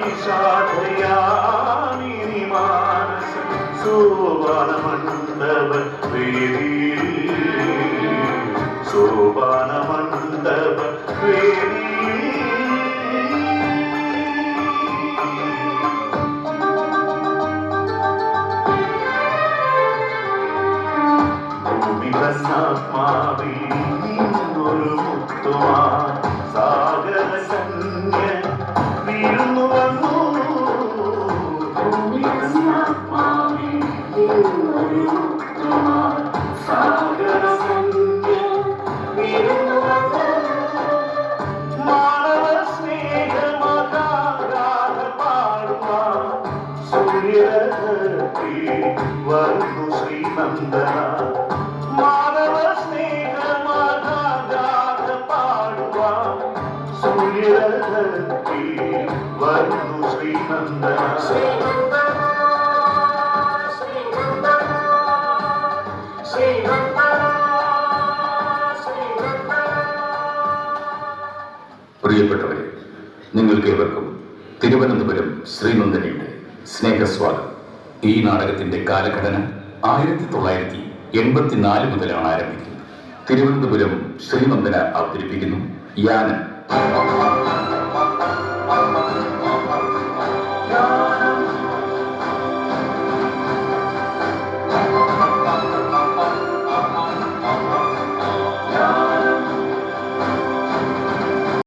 വൈശാഖയാമിനി മാനസ സോപാന മണ്ഡപ വേദി. സോപാന മണ്ഡപ വേദി ഭൂമിതന്നാത്മാവിൽ നിന്നൊരു മുത്തുമാ. വരുന്നു ശ്രീനന്ദന മാനവ സ്നേഹമകാരാധ പാടുവാ സൂര്യധർത്തി വന്നു ശ്രീനന്ദന പ്രിയപ്പെട്ടവരെ നിങ്ങൾക്കേവർക്കും തിരുവനന്തപുരം ശ്രീനന്ദനയുടെ സ്നേഹസ്വാഗതം. ഈ നാടകത്തിന്റെ കാലഘടന ആയിരത്തി തൊള്ളായിരത്തി എൺപത്തിനാല് മുതലാണ് ആരംഭിക്കുന്നത്. തിരുവനന്തപുരം ശ്രീനന്ദന അവതരിപ്പിക്കുന്നു യാനൻ.